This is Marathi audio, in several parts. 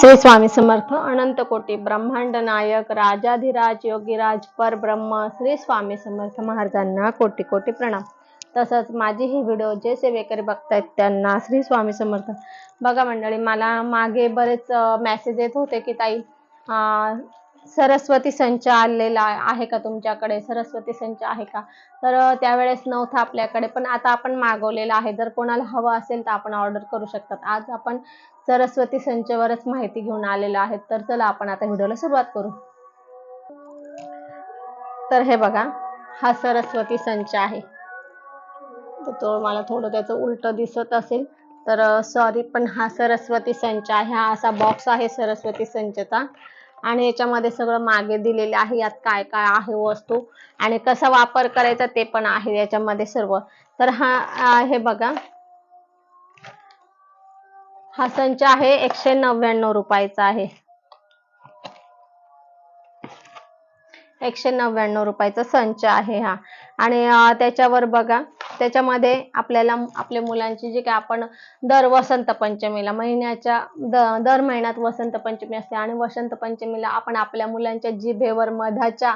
श्री स्वामी समर्थ अनंत कोटी ब्रह्मांड नायक राजाधिराज योगीराज परब्रह्म श्री स्वामी समर्थ महाराजांना कोटी कोटी प्रणाम. तसंच माझी ही व्हिडिओ जे सेवेकरी बघतायत त्यांना श्री स्वामी समर्थ. बघा मंडळी मला मागे बरेच मेसेज येत होते की ताई सरस्वती संच आलेला आहे का तुमच्याकडे? सरस्वती संच आहे का? तर त्यावेळेस नव्हता आपल्याकडे पण आता आपण मागवलेला आहे. जर कोणाला हवं असेल तर आपण ऑर्डर करू शकतात. आज आपण सरस्वती संचवरच माहिती घेऊन आलेलो आहे. तर चला आपण आता व्हिडिओला सुरुवात करू. तर हे बघा हा सरस्वती संच आहे. तर तो मला थोडं त्याचं उलट दिसत असेल तर सॉरी पण हा सरस्वती संच आहे. हा असा बॉक्स आहे सरस्वती संचचा. आणि याच्यामध्ये सगळं मागे दिलेले आहे यात काय काय आहे वस्तू आणि कसा वापर करायचा ते पण आहे याच्यामध्ये सर्व. तर हा हे बघा. हा संच आहे एकशे नव्याण्णव रुपयाचा आहे. एकशे नव्याण्णव रुपयाचा संच आहे हा. आणि त्याच्यावर बघा. त्याच्यामध्ये आपल्याला आपल्या मुलांची जी काय आपण दर वसंत पंचमीला महिन्याच्या द- दर महिन्यात वसंत पंचमी असते आणि वसंत पंचमीला आपण आपल्या मुलांच्या जिभेवर मधाच्या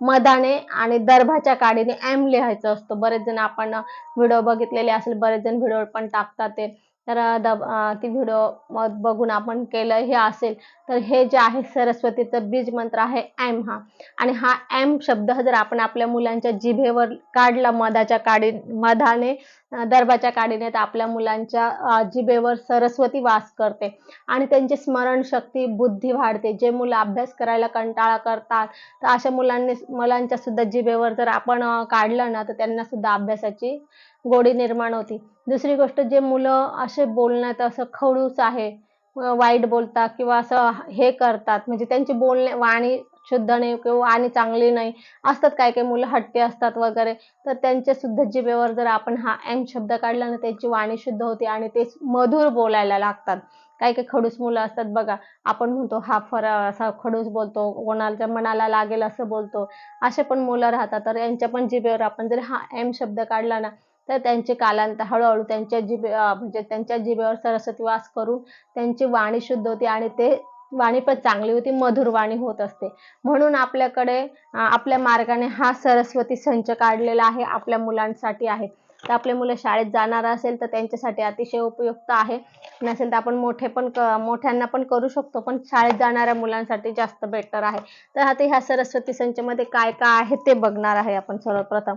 मधाने आणि दर्भाच्या काडीने एम लिहायचं असतं. बरेच जण आपण व्हिडिओ बघितलेले असेल बरेच जण व्हिडिओ पण टाकतात ते. तर दब ती व्हिडिओ बघून आपण केलं हे असेल तर हे जे आहे सरस्वतीचं बीज मंत्र आहे एम हा. आणि हा एम शब्द जर आपण आपल्या मुलांच्या जिभेवर काढला मधाच्या काडी मधाने दर्भाच्या काडीने तर आपल्या मुलांच्या जिबेवर जिभेवर सरस्वती वास करते. आणि त्यांची स्मरणशक्ती बुद्धी वाढते. जे मुलं अभ्यास करायला कंटाळा करतात तर अशा मुलांनी मुलांच्या सुद्धा जिभेवर जर आपण काढलं ना तर त्यांना सुद्धा अभ्यासाची गोडी निर्माण होती. दुसरी गोष्ट जे मुलं असे बोलण्यात असं खडूस आहे वाईट बोलतात किंवा असं हे करतात म्हणजे त्यांची बोलणे वाणी शुद्ध नाही किंवा आणि चांगली नाही असतात काही काही मुलं हट्टी असतात वगैरे तर त्यांच्या सुद्धा जिभेवर जर आपण हा एम शब्द काढला ना त्यांची वाणी शुद्ध होते आणि ते मधुर बोलायला लागतात. काही काही खडूस मुलं असतात बघा आपण म्हणतो हा फर असा खडूस बोलतो कोणाच्या मनाला लागेल असं बोलतो असे पण मुलं राहतात. तर यांच्या पण जिभेवर आपण जर हा एम शब्द काढला ना तर त्यांचे कालांत हळूहळू त्यांच्या जिभे म्हणजे त्यांच्या जिभेवर सरस्वती वास करून त्यांची वाणी शुद्ध होते आणि ते वाणी पण चांगली होती मधुर वाणी होत असते. म्हणून आपल्याकडे आपल्या मार्गाने हा सरस्वती संच काढलेला आहे आपल्या मुलांसाठी आहे. तर आपले मुलं शाळेत जाणार असेल तर त्यांच्यासाठी अतिशय उपयुक्त आहे. नसेल तर आपण मोठे पण क- मोठ्यांना पण करू शकतो पण शाळेत जाणाऱ्या मुलांसाठी जास्त बेटर आहे. तर आता ह्या सरस्वती संचमध्ये काय काय आहे ते बघणार आहे आपण सर्वप्रथम.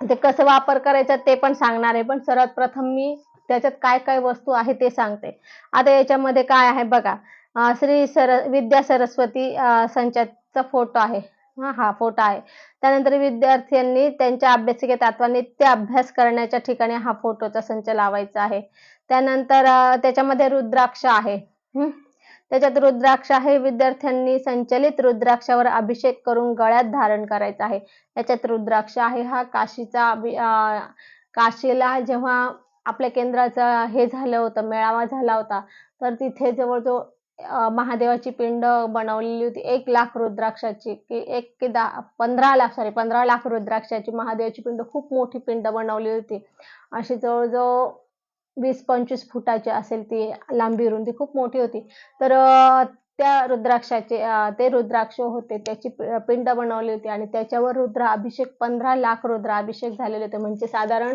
ते कसं वापर करायचा ते पण सांगणार आहे पण सर्वात प्रथम मी त्याच्यात काय काय वस्तू आहे ते सांगते. आता याच्यामध्ये काय आहे बघा. श्री सर विद्या सरस्वती संचाचा फोटो आहे. हा हा फोटो आहे. त्यानंतर विद्यार्थ्यांनी त्यांच्या अभ्यासिके तत्वावर ते अभ्यास करण्याच्या ठिकाणी हा फोटोचा संच लावायचा आहे. त्यानंतर त्याच्यामध्ये रुद्राक्ष आहे. त्याच्यात रुद्राक्ष आहे. विद्यार्थ्यांनी संचलित रुद्राक्षावर अभिषेक करून गळ्यात धारण करायचा आहे. त्याच्यात रुद्राक्ष आहे. हा काशीचा अभि- काशीला जेव्हा आपल्या केंद्राचा हे झालं होतं मेळावा झाला होता तर तिथे जवळजवळ महादेवाची पिंड बनवलेली होती. एक लाख रुद्राक्षाची की एक की दहा पंधरा लाख सॉरी पंधरा लाख रुद्राक्षाची महादेवाची पिंड खूप मोठी पिंड बनवली होती. अशी जवळजवळ वीस पंचवीस फुटाची असेल ती लांबी रुंदी खूप मोठी होती. तर त्या रुद्राक्षाचे ते रुद्राक्ष होते त्याची पिंड बनवली होती आणि त्याच्यावर रुद्र अभिषेक पंधरा लाख रुद्र अभिषेक झालेले होते. म्हणजे साधारण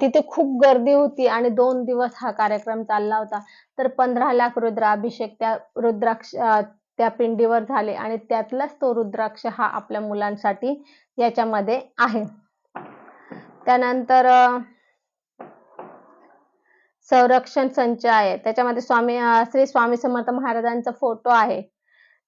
तिथे खूप गर्दी होती आणि दोन दिवस हा कार्यक्रम चालला होता. तर पंधरा लाख रुद्र अभिषेक त्या रुद्राक्ष त्या पिंडीवर झाले आणि त्यातलाच तो रुद्राक्ष हा आपल्या मुलांसाठी याच्यामध्ये आहे. त्यानंतर संरक्षण संच आहे. त्याच्यामध्ये स्वामी श्री स्वामी समर्थ महाराजांचा फोटो आहे.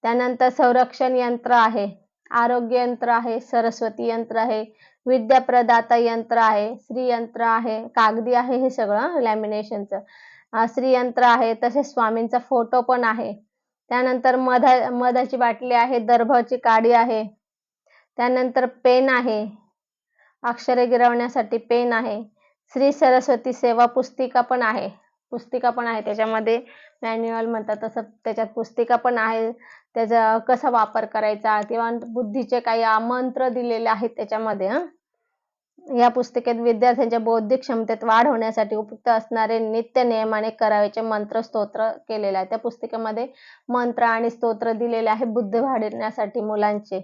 त्यानंतर संरक्षण यंत्र आहे. आरोग्य यंत्र आहे. सरस्वती यंत्र आहे. विद्याप्रदाता यंत्र आहे. श्री यंत्र आहे. कागदी आहे हे सगळं लॅमिनेशनचं श्री यंत्र आहे. तसेच स्वामींचा फोटो पण आहे. त्यानंतर मधा मधाची बाटली आहे. दर्भाची काडी आहे. त्यानंतर पेन आहे. अक्षरे गिरवण्यासाठी पेन आहे. श्री सरस्वती सेवा पुस्तिका पण आहे. पुस्तिका पण आहे. त्याच्यामध्ये मॅन्युअल म्हणतात तसं. त्याच्यात पुस्तिका पण आहे. त्याचा कसा वापर करायचा किंवा बुद्धीचे काही आमंत्र दिलेले आहेत त्याच्यामध्ये या पुस्तिकेत विद्यार्थ्यांच्या बौद्धिक क्षमतेत वाढ होण्यासाठी उपयुक्त असणारे नित्य नियमाने करावेचे मंत्र स्तोत्र केलेले आहे त्या पुस्तिकेमध्ये मंत्र आणि स्तोत्र दिलेले आहे बुद्ध वाढण्यासाठी मुलांचे.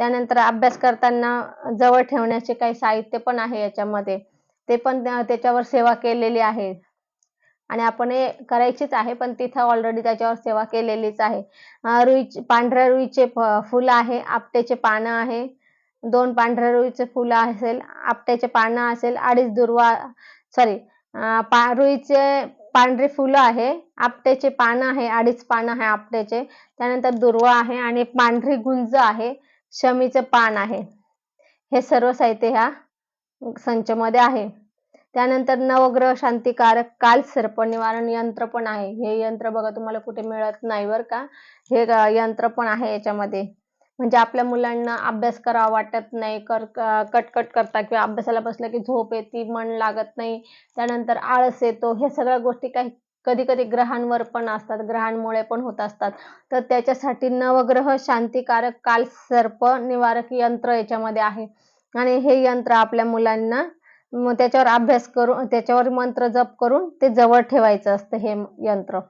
त्यानंतर अभ्यास करताना जवळ ठेवण्याचे काही साहित्य पण आहे याच्यामध्ये. ते पण त्याच्यावर सेवा केलेली आहे. आणि आपण हे करायचीच आहे पण तिथं ऑलरेडी त्याच्यावर सेवा केलेलीच आहे. रुई पांढऱ्या रुईचे फुलं आहे आपट्याचे पानं आहे. दोन पांढऱ्या रुईचे फुलं असेल आपट्याचे पानं असेल अडीच दुर्वा सॉरी पा रुईचे पांढरे फुलं आहे आपट्याचे पानं आहे अडीच पानं आहे आपट्याचे. त्यानंतर दुर्वा आहे आणि पांढरी गुंज आहे शमीचं पान आहे. हे सर्व साहित्य ह्या संचमध्ये आहे. त्यानंतर नवग्रह शांतिकारक काल सर्प निवारण यंत्र पण आहे. हे यंत्र बघा तुम्हाला कुठे मिळत नाही बर का. हे यंत्र पण आहे याच्यामध्ये. म्हणजे आपल्या मुलांना अभ्यास करावा वाटत नाही कर कटकट करता किंवा अभ्यासाला बसलं की झोप येते मन लागत नाही. त्यानंतर आळस येतो. हे सगळ्या गोष्टी काही कधी कधी ग्रहांवर पण असतात ग्रहांमुळे पण होत असतात. तर त्याच्यासाठी नवग्रह शांतिकारक काल सर्प निवारक यंत्र याच्यामध्ये आहे. आणि हे यंत्र आपल्या मुलांना त्याच्यावर अभ्यास करून त्याच्यावर मंत्र जप करून ते जवळ ठेवायचं असतं हे यंत्र.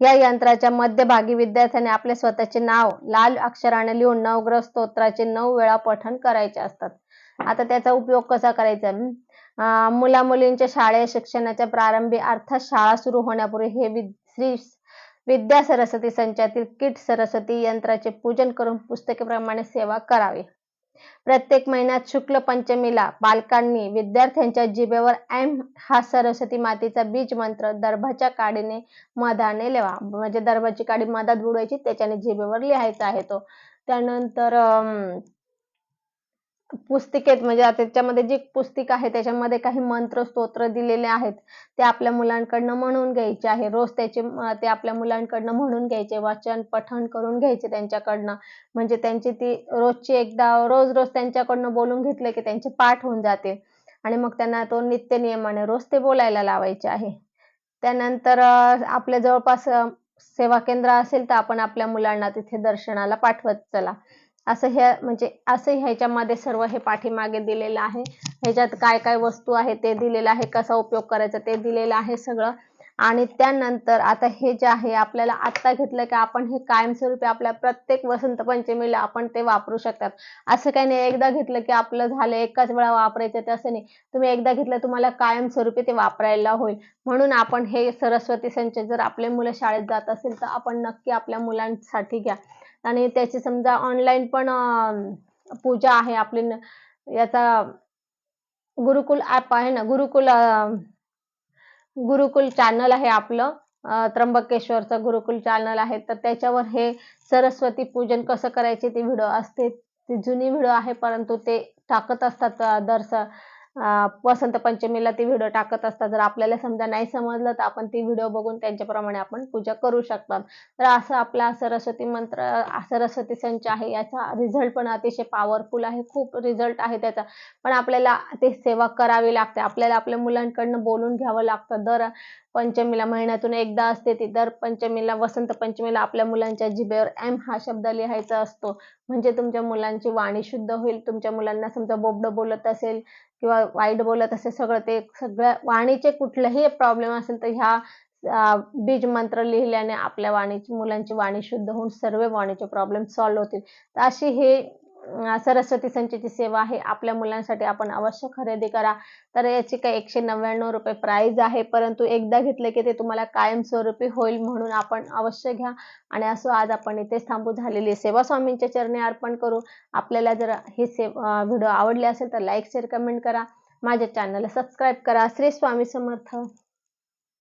या यंत्राच्या मध्यभागी विद्यार्थ्याने आपले स्वतःचे नाव लाल अक्षराने लिहून नवग्रह स्तोत्राचे नऊ वेळा पठण करायचे असतात. आता त्याचा उपयोग कसा करायचा? मुला मुलींच्या शाळेत शिक्षणाच्या प्रारंभी अर्थात शाळा सुरू होण्यापूर्वी हे श्री विद्या सरस्वती संचातील किट सरस्वती यंत्राचे पूजन करून पुस्तकेप्रमाणे सेवा करावी. प्रत्येक महिन्यात शुक्ल पंचमीला पालकांनी विद्यार्थ्यांच्या जिभेवर एम हा सरस्वती मातेचा बीज मंत्र दर्भाच्या काडीने मधाने लिहा म्हणजे दर्भाची काडी मधात बुडवायची त्याच्याने जिभेवर लिहायचा आहे तो. त्यानंतर पुस्तिकेत म्हणजे त्याच्यामध्ये जी पुस्तिका आहे त्याच्यामध्ये काही मंत्र स्तोत्र दिलेले आहेत ते आपल्या मुलांकडनं म्हणून घ्यायचे आहे. रोज त्याचे ते आपल्या मुलांकडनं म्हणून घ्यायचे वाचन पठण करून घ्यायचे त्यांच्याकडनं. म्हणजे त्यांची ती रोजची एकदा रोज रोज त्यांच्याकडनं बोलून घेतलं की त्यांचे पाठ होऊन जाते. आणि मग त्यांना तो नित्य नियमाने रोज ते बोलायला लावायचे आहे. त्यानंतर आपल्या जवळपास सेवा केंद्र असेल तर आपण आपल्या मुलांना तिथे दर्शनाला पाठवत चला. असं हे म्हणजे असं ह्याच्यामध्ये सर्व हे पाठीमागे दिलेलं आहे. ह्याच्यात काय काय वस्तू आहे ते दिलेलं आहे कसा उपयोग करायचा ते दिलेलं आहे सगळं. आणि त्यानंतर आता हे जे आहे आपल्याला आत्ता घेतलं की आपण हे कायमस्वरूपी आपल्या प्रत्येक वसंत पंचमीला आपण ते वापरू शकतात. असं काही नाही एकदा घेतलं की आपलं झालं एकाच वेळा वापरायचं ते असं नाही. तुम्ही एकदा घेतलं तुम्हाला कायमस्वरूपी ते वापरायला होईल. म्हणून आपण हे सरस्वती संच जर आपले मुलं शाळेत जात असेल तर आपण नक्की आपल्या मुलांसाठी घ्या. आणि त्याची समजा ऑनलाईन पण पूजा आहे आपली. याचा गुरुकुल ऍप आहे ना गुरुकुल गुरुकुल चॅनल आहे आपलं. त्र्यंबकेश्वरचं गुरुकुल चॅनल आहे. तर त्याच्यावर हे सरस्वती पूजन कसं करायचे ते व्हिडिओ असते. ती जुनी व्हिडिओ आहे परंतु ते टाकत असतात दर वसंत पंचमीला ती व्हिडिओ टाकत असतात. जर आपल्याला समजा नाही समजलं तर आपण ती व्हिडिओ बघून त्यांच्याप्रमाणे आपण पूजा करू शकतात. तर असं आपला सरस्वती मंत्र सरस्वती संच आहे याचा रिझल्ट पण अतिशय पॉवरफुल आहे. खूप रिझल्ट आहे त्याचा. पण आपल्याला ते सेवा करावी लागते. आपल्याला आपल्या मुलांकडनं बोलून घ्यावं लागतं. दर पंचमीला महिन्यातून एकदा असते ती. दर पंचमीला वसंत पंचमीला आपल्या मुलांच्या जिभेवर एम हा शब्द लिहायचा असतो. म्हणजे तुमच्या मुलांची वाणी शुद्ध होईल. तुमच्या मुलांना समजा बोबडं बोलत असेल किंवा वाईट बोलत असेल सगळं ते सगळ्या वाणीचे कुठलेही प्रॉब्लेम असेल तर ह्या बीज मंत्र लिहिल्याने आपल्या वाणीची मुलांची वाणी शुद्ध होऊन सर्व वाणीचे प्रॉब्लेम सॉल्व्ह होतील. तर अशी हे सरस्वती संचची सेवा आहे. आपल्या मुलांसाठी आपण अवश्य खरेदी करा. तर याची काही एकशे नव्याण्णव रुपये प्राइस आहे. परंतु एकदा घेतलं की ते तुम्हाला कायमस्वरूपी होईल म्हणून आपण अवश्य घ्या. आणि असं आज आपण इथेच थांबू झालेली सेवा स्वामींच्या चरणी अर्पण करू. आपल्याला जर ही सेवा व्हिडिओ आवडले असेल तर लाईक शेअर कमेंट करा. माझ्या चॅनलला सबस्क्राईब करा. श्री स्वामी समर्थ.